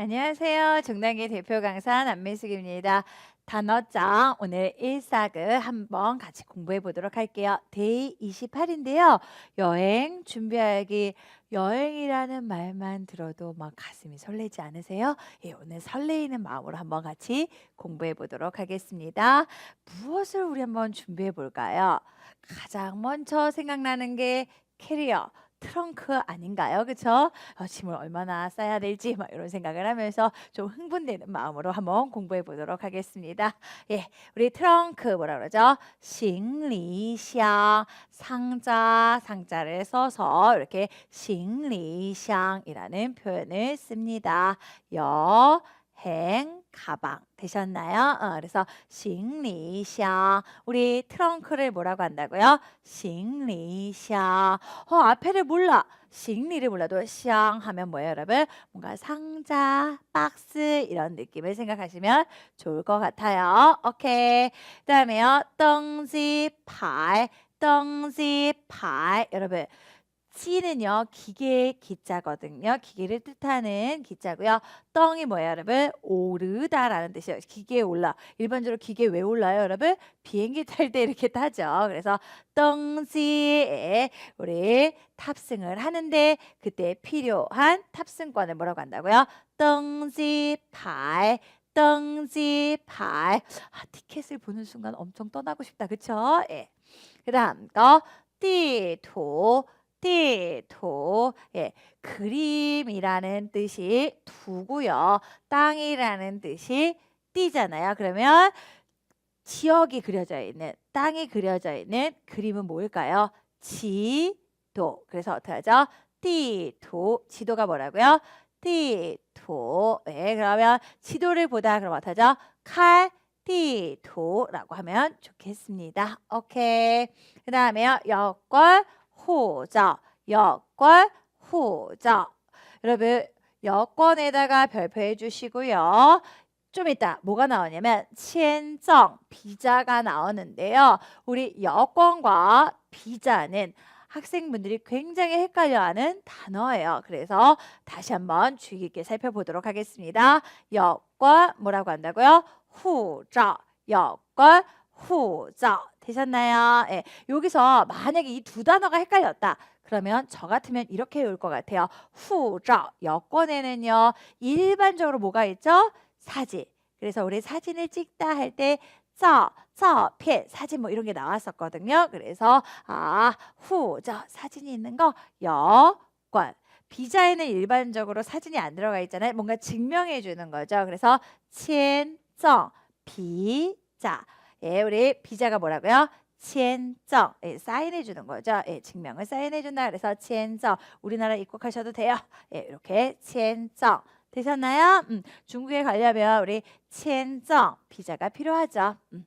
안녕하세요. 중단기 대표 강사 남미숙입니다. 단어장 오늘 1사극 한번 같이 공부해 보도록 할게요. 데이 28인데요. 여행 준비하기 여행이라는 말만 들어도 막 가슴이 설레지 않으세요? 예, 오늘 설레이는 마음으로 한번 같이 공부해 보도록 하겠습니다. 무엇을 우리 한번 준비해 볼까요? 가장 먼저 생각나는 게 캐리어. 트렁크 아닌가요? 그쵸? 어, 짐을 얼마나 싸야 될지 막 이런 생각을 하면서 좀 흥분되는 마음으로 한번 공부해 보도록 하겠습니다. 예, 우리 트렁크 뭐라 그러죠? 行李箱 상자 상자를 써서 이렇게 行李箱이라는 표현을 씁니다. 여행 가방 되셨나요? 어, 그래서 行李箱 우리 트렁크를 뭐라고 한다고요? 行李箱 어, 앞에를 몰라. 行李를 몰라도 箱 하면 뭐예요, 여러분? 뭔가 상자, 박스 이런 느낌을 생각하시면 좋을 것 같아요. 오케이. 그다음에요. 登机牌, 登机牌 여러분 지는요 기계 기자거든요. 기계를 뜻하는 기자고요. 떵이 뭐예요, 여러분? 오르다라는 뜻이에요. 기계에 올라. 일반적으로 기계 왜 올라요, 여러분? 비행기 탈 때 이렇게 타죠. 그래서 떵지에 우리 탑승을 하는데 그때 필요한 탑승권을 뭐라고 한다고요? 떵지牌 떵지牌 아, 티켓을 보는 순간 엄청 떠나고 싶다. 그쵸? 예. 그 다음 거 띠 토 띠토 예, 그림이라는 뜻이 두고요. 땅이라는 뜻이 띠잖아요. 그러면 지역이 그려져 있는 땅이 그려져 있는 그림은 뭘까요? 지도. 그래서 어떻게 하죠? 띠도. 지도가 뭐라고요? 띠도. 네, 그러면 지도를 보다 그럼 어떻게 하죠? 칼 띠도라고 하면 좋겠습니다. 오케이. 그 다음에요. 여권 호적, 여권, 호적. 여러분 여권에다가 별표해 주시고요. 좀 이따 뭐가 나오냐면签정 비자가 나오는데요. 우리 여권과 비자는 학생분들이 굉장히 헷갈려하는 단어예요. 그래서 다시 한번 주의 깊게 살펴보도록 하겠습니다. 여권 뭐라고 한다고요? 후적 여권 후적 되셨나요? 예, 여기서 만약에 이 두 단어가 헷갈렸다. 그러면 저 같으면 이렇게 외울 것 같아요. 후적 여권에는요 일반적으로 뭐가 있죠? 사진. 그래서 우리 사진을 찍다 할때 저, 저, 片 사진 뭐 이런 게 나왔었거든요. 그래서 아, 후, 저 사진이 있는 거 여권. 비자에는 일반적으로 사진이 안 들어가 있잖아요. 뭔가 증명해 주는 거죠. 그래서 签정 비자. 예, 우리 비자가 뭐라고요? 치엔정 예, 사인해 주는 거죠. 예, 증명을 사인해 준다. 그래서 치엔정 우리나라 입국하셔도 돼요. 예, 이렇게 치엔정 되셨나요? 음, 중국에 가려면 우리 치엔정 비자가 필요하죠. 음.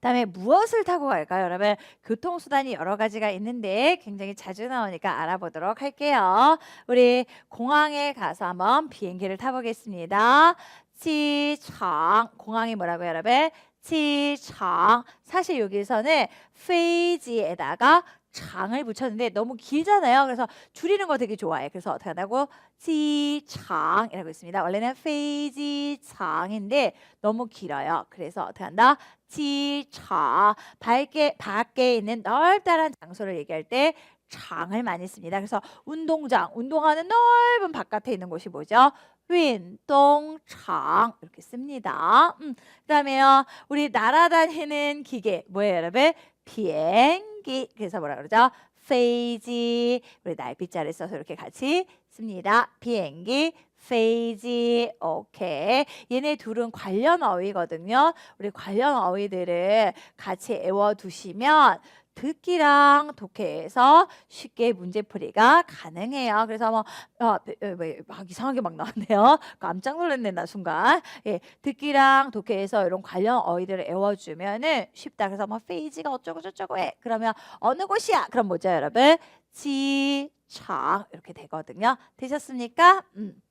다음에 무엇을 타고 갈까요? 여러분 교통수단이 여러 가지가 있는데 굉장히 자주 나오니까 알아보도록 할게요. 우리 공항에 가서 한번 비행기를 타보겠습니다. 지창 공항이 뭐라고요 여러분? 지창 사실 여기서는 페이지에다가 장을 붙였는데 너무 길잖아요. 그래서 줄이는 거 되게 좋아해. 그래서 어떻게 한다고? 지창이라고 있습니다. 원래는 페이지창인데 너무 길어요. 그래서 어떻게 한다? 지창 밖에 밖에 있는 넓다란 장소를 얘기할 때 장을 많이 씁니다. 그래서 운동장, 운동하는 넓은 바깥에 있는 곳이 뭐죠? 운동장 이렇게 씁니다. 음, 그다음에요. 우리 날아다니는 기계 뭐예요, 여러분? 비행기. 그래서 뭐라 그러죠? 페이지. 우리 날빗자를 써서 이렇게 같이 씁니다. 비행기, 페이지, 오케이. 얘네 둘은 관련 어휘거든요. 우리 관련 어휘들을 같이 외워두시면 듣기랑 독해에서 쉽게 문제풀이가 가능해요. 그래서 뭐, 어, 막 이상하게 막 나왔네요. 깜짝 놀랐네, 나 순간. 예, 듣기랑 독해에서 이런 관련 어휘들을 외워주면은 쉽다. 그래서 뭐, 페이지가 어쩌고저쩌고 해. 그러면 어느 곳이야? 그럼 뭐죠, 여러분? 지창 이렇게 되거든요. 되셨습니까? 음.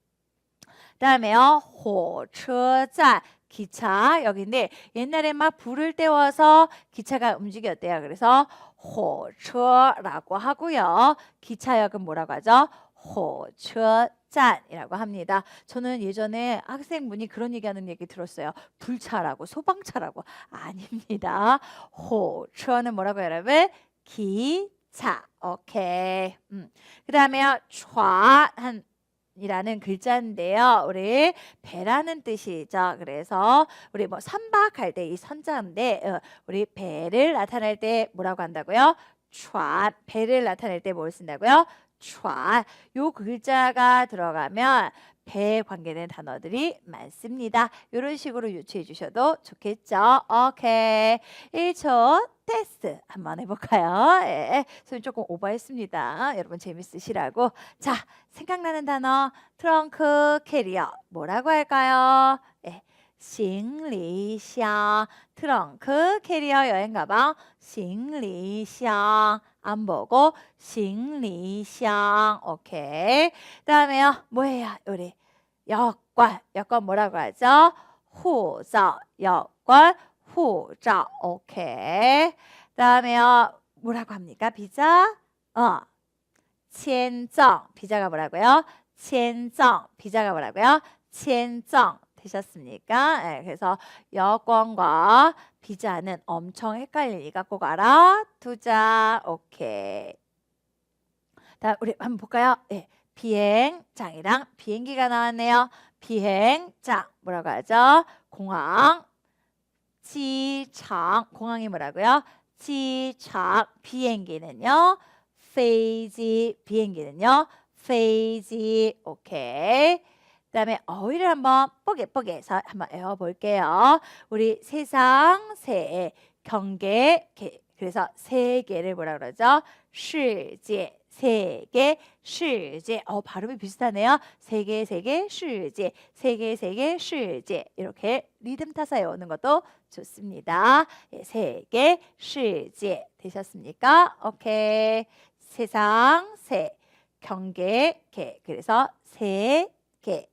다음에요. 火车站 기차 여기인데 옛날에 막 불을 때워서 기차가 움직였대요. 그래서 호처라고 하고요. 기차역은 뭐라고 하죠? 호처 짠이라고 합니다. 저는 예전에 학생분이 그런 얘기하는 얘기 들었어요. 불차라고 소방차라고 아닙니다. 호처는 뭐라고 여러분? 기차. 오케이. 음. 그다음에요. 좌한 이라는 글자인데요. 우리 배라는 뜻이죠. 그래서 우리 뭐 선박할 때 이 선자인데 어, 우리 배를 나타낼 때 뭐라고 한다고요? 좌 배를 나타낼 때 뭘 쓴다고요? 좌. 요 글자가 들어가면 배에 관계된 단어들이 많습니다. 이런 식으로 유추해 주셔도 좋겠죠. 오케이. 1초 테스트 한번 해볼까요? 예, 소리 조금 오버했습니다. 여러분 재밌으시라고. 자, 생각나는 단어 트렁크 캐리어 뭐라고 할까요? 예, 行李箱 트렁크 캐리어 여행 가방 行李箱안 보고 行李箱 오케이. 그다음에요. 뭐예요? 우리 여권 여권 뭐라고 하죠? 护照 여권 护照 오케이. 그다음에요. 뭐라고 합니까? 비자? 어. 签证 비자가 뭐라고요? 签证 비자가 뭐라고요? 签证 되셨습니까? 예, 그래서 여권과 비자는 엄청 헷갈리니까 꼭 알아두자. 오케이. 다음 우리 한번 볼까요? 예, 비행장이랑 비행기가 나왔네요. 비행장 뭐라고 하죠? 공항 지창 공항이 뭐라고요? 지창 비행기는요. 페이지 비행기는요. 페이지 오케이. 그다음에 어휘를 한번 뽀개뽀개해서 한번 외워볼게요. 우리 세상 세 경계 그래서 세계를 뭐라 그러죠? 시제 세계 실제 어 발음이 비슷하네요. 세계 세계 실제 세계 세계 실제 이렇게 리듬 타서 외우는 것도 좋습니다. 예, 세계 실제 되셨습니까? 오케이 세상 세 경계 개 그래서 세계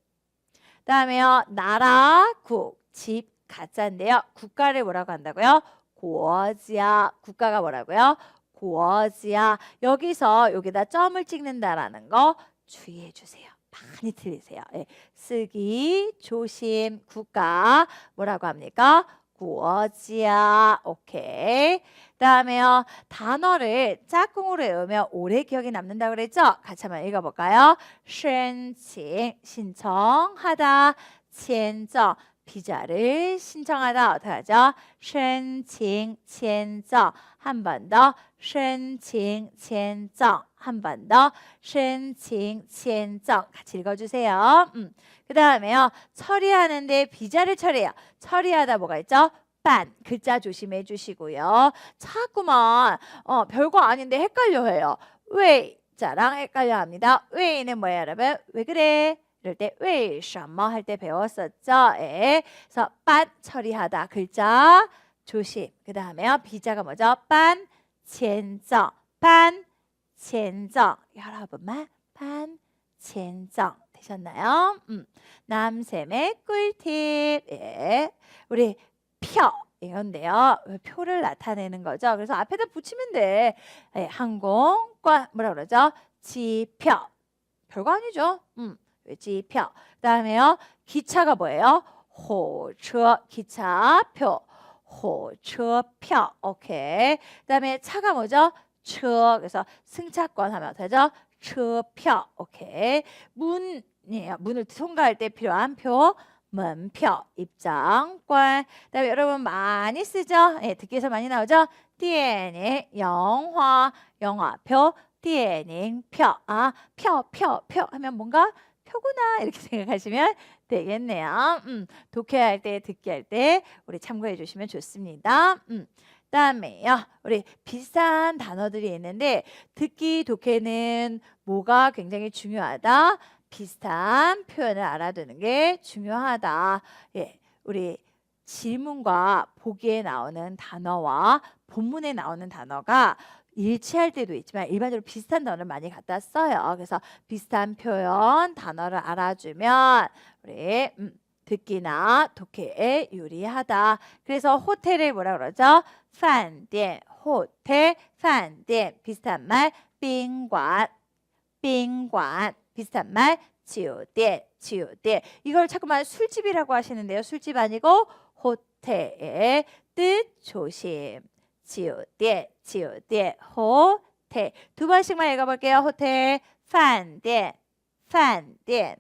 다음에요 나라 국집 가짜인데요 국가를 뭐라고 한다고요? 고지야 국가가 뭐라고요? 고어지야. 여기서 여기다 점을 찍는다라는 거 주의해 주세요. 많이 틀리세요. 예. 쓰기, 조심, 국가 뭐라고 합니까? 구어지야. 오케이. 다음에요. 단어를 짝꿍으로 외우면 오래 기억에 남는다고 그랬죠? 같이 한번 읽어볼까요? 신청, 신청하다,签정, 비자를 신청하다 어떻게 하죠? 신청,签정. 한 번 더 申请签证 한 번 더 申请签证 같이 읽어주세요 음. 그 다음에요 처리하는데 비자를 처리해요 처리하다 뭐가 있죠 반 글자 조심해 주시고요. 자꾸만 어, 별거 아닌데 헷갈려 해요. 왜 자랑 헷갈려 합니다. 왜는 뭐예요, 여러분? 왜 그래? 이럴 때 왜, 什么 할 때 배웠었죠. 예. 그래서 반 처리하다 글자 조심. 그 다음에요. 비자가 뭐죠? 반, 前奏, 반, 젠정 여러분만 반, 젠정 되셨나요? 음. 남샘의 꿀팁 예. 우리 표 이건데요. 표를 나타내는 거죠. 그래서 앞에다 붙이면 돼. 예, 항공과 뭐라 그러죠? 지표 별거 아니죠. 음. 지표 그다음에요. 기차가 뭐예요? 호처 기차표 호车표. 오케이. 그다음에 차가 뭐죠? 车. 그래서 승차권 하면 되죠? 车표. 오케이. 문이에요. 문을 통과할 때 필요한 표. 문표, 입장권. 그다음에 여러분 많이 쓰죠? 예, 듣기에서 많이 나오죠? 电影, 영화, 영화표, 电影표. 아, 표, 표, 표 하면 뭔가 표구나 이렇게 생각하시면 되겠네요. 음, 독해할 때, 듣기 할 때 우리 참고해 주시면 좋습니다. 음. 다음에요. 우리 비슷한 단어들이 있는데 듣기 독해는 뭐가 굉장히 중요하다? 비슷한 표현을 알아두는 게 중요하다. 예, 우리 질문과 보기에 나오는 단어와 본문에 나오는 단어가 일치할 때도 있지만 일반적으로 비슷한 단어를 많이 갖다 써요. 그래서 비슷한 표현, 단어를 알아주면 우리 음, 듣기나 독해에 유리하다. 그래서 호텔을 뭐라 그러죠? 饭店, 호텔, 饭店 비슷한 말, 宾馆, 宾馆 비슷한 말 지오店, 지오店. 이걸 자꾸만 술집이라고 하시는데요. 술집 아니고 호텔의 뜻 조심. 지오店, 지오店, 호텔. 두 번씩만 읽어볼게요. 호텔, 饭店, 饭店.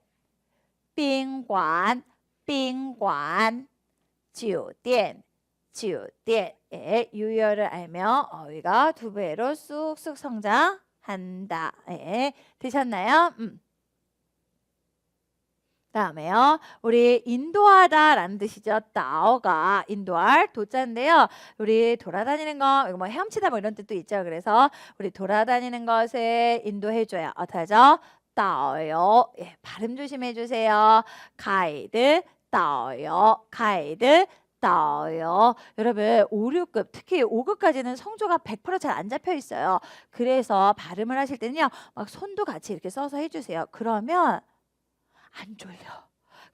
宾馆, 宾馆.酒店, 酒店. 의 유효를 알면 어휘가 두 배로 쑥쑥 성장한다. 예, 되셨나요? 음. 다음에요. 우리 인도하다라는 뜻이죠. 따오가 인도할 도자인데요. 우리 돌아다니는 거 이거 뭐 헤엄치다 뭐 이런 뜻도 있죠. 그래서 우리 돌아다니는 것을 인도해 줘야 어떡하죠? 따오요. 예, 발음 조심해 주세요. 가이드 따오요. 가이드 따오요. 여러분 5, 6급 특히 5급까지는 성조가 100%잘 안 잡혀 있어요. 그래서 발음을 하실 때는요. 막 손도 같이 이렇게 써서 해 주세요. 그러면 안 졸려.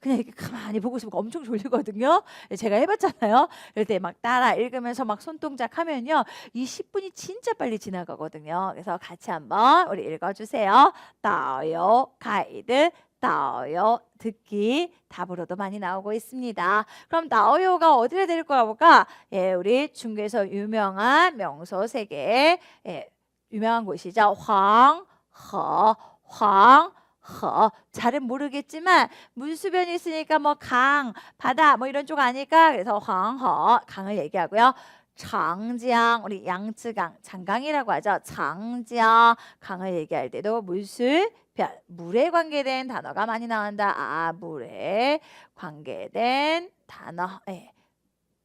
그냥 이렇게 가만히 보고 있으면 엄청 졸리거든요. 예, 제가 해봤잖아요. 이럴 때 막 따라 읽으면서 막 손동작 하면요. 이 10분이 진짜 빨리 지나가거든요. 그래서 같이 한번 우리 읽어주세요. 따요 가이드 따요 듣기 답으로도 많이 나오고 있습니다. 그럼 나오요가 어디를 거야 볼까? 예, 우리 중국에서 유명한 명소 세 개, 예, 유명한 곳이죠. 황, 허, 황, 허 잘은 모르겠지만 문수변이 있으니까 뭐 강, 바다 뭐 이런 쪽 아닐까? 그래서 황허 강을 얘기하고요. 장장 우리 양쯔강 장강이라고 하죠. 장장 강을 얘기할 때도 물술 별 물에 관계된 단어가 많이 나온다. 아 물에 관계된 단어 예.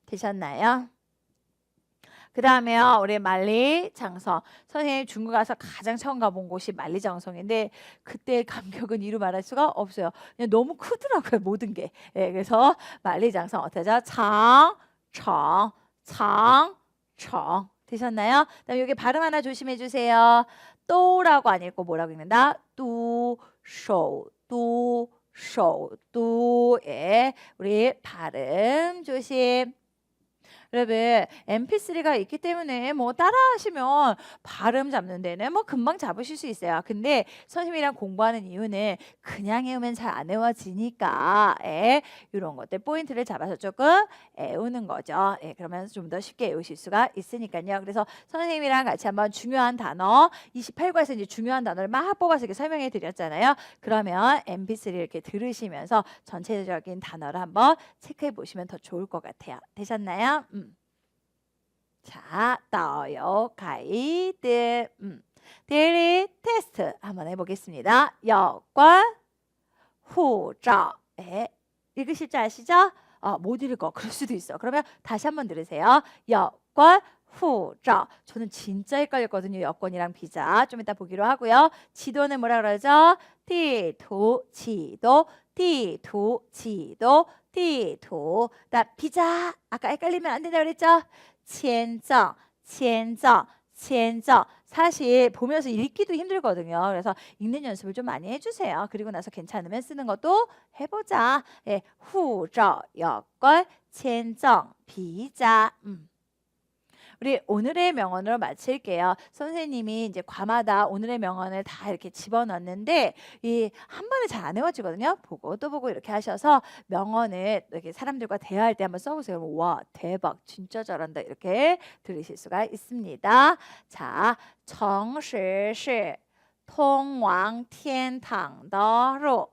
되셨나요? 그 다음에요, 우리 만리장성. 선생님 중국 가서 가장 처음 가본 곳이 만리장성인데 그때 감격은 이루 말할 수가 없어요. 그냥 너무 크더라고요, 모든 게. 예, 그래서 만리장성 어때죠? 장, 청, 장, 청. 되셨나요? 그다음 여기 발음 하나 조심해 주세요. 또라고 안 읽고 뭐라고 읽는다? 뚜, 쇼, 뚜, 쇼, 뚜. 예, 우리 발음 조심. 여러분 MP3가 있기 때문에 뭐 따라하시면 발음 잡는 데는 뭐 금방 잡으실 수 있어요. 근데 선생님이랑 공부하는 이유는 그냥 외우면 잘 안 외워지니까 예, 이런 것들 포인트를 잡아서 조금 외우는 거죠. 예, 그러면 좀 더 쉽게 외우실 수가 있으니까요. 그래서 선생님이랑 같이 한번 중요한 단어 28과에서 이제 중요한 단어를 막 뽑아서 이렇게 설명해 드렸잖아요. 그러면 MP3 이렇게 들으시면서 전체적인 단어를 한번 체크해 보시면 더 좋을 것 같아요. 되셨나요? 음. 자, 떠요 가이드. 음. 데일리 테스트 한번 해보겠습니다. 여권. 예. 읽으실 줄 아시죠? 어, 못 읽어. 그럴 수도 있어. 그러면 다시 한번 들으세요. 여권 후照. 저는 진짜 헷갈렸거든요. 여권이랑 비자. 좀 이따 보기로 하고요. 지도는 뭐라 그러죠? 地图 지도 지도 지도 지도 나 비자 아까 헷갈리면 안 된다 그랬죠? 첸정 첸정 첸정 사실 보면서 읽기도 힘들거든요. 그래서 읽는 연습을 좀 많이 해주세요. 그리고 나서 괜찮으면 쓰는 것도 해보자. 예, 후저 여걸 첸정 비자 음. 우리 오늘의 명언으로 마칠게요. 선생님이 이제 과마다 오늘의 명언을 다 이렇게 집어넣는데 이 한 번에 잘 안 외워지거든요. 보고 또 보고 이렇게 하셔서 명언을 이렇게 사람들과 대화할 때 한번 써보세요. 와 대박 진짜 잘한다 이렇게 들으실 수가 있습니다. 자, 诚实通往天堂的路。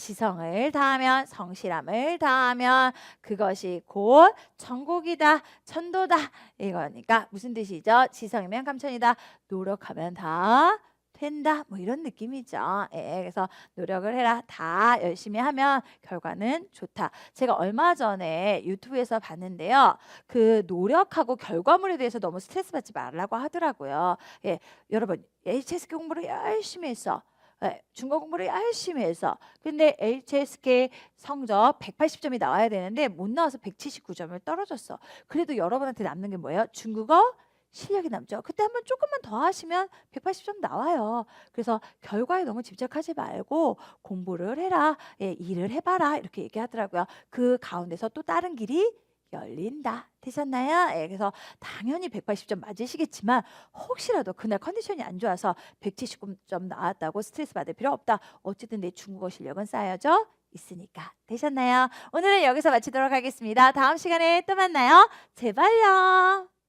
지성을 다하면 성실함을 다하면 그것이 곧 천국이다 천도다 이거니까 무슨 뜻이죠? 지성이면 감천이다 노력하면 다 된다 뭐 이런 느낌이죠. 예, 그래서 노력을 해라 다 열심히 하면 결과는 좋다. 제가 얼마 전에 유튜브에서 봤는데요. 그 노력하고 결과물에 대해서 너무 스트레스 받지 말라고 하더라고요. 예, 여러분 HSK 공부를 열심히 했어. 네, 중국 공부를 열심히 해서 근데 HSK 성적 180점이 나와야 되는데 못 나와서 179점을 떨어졌어. 그래도 여러분한테 남는 게 뭐예요? 중국어 실력이 남죠. 그때 한번 조금만 더 하시면 180점 나와요. 그래서 결과에 너무 집착하지 말고 공부를 해라, 예, 일을 해봐라 이렇게 얘기하더라고요. 그 가운데서 또 다른 길이 열린다. 되셨나요? 예, 그래서 당연히 180점 맞으시겠지만 혹시라도 그날 컨디션이 안 좋아서 179점 나왔다고 스트레스 받을 필요 없다. 어쨌든 내 중국어 실력은 쌓여져 있으니까. 되셨나요? 오늘은 여기서 마치도록 하겠습니다. 다음 시간에 또 만나요. 제발요.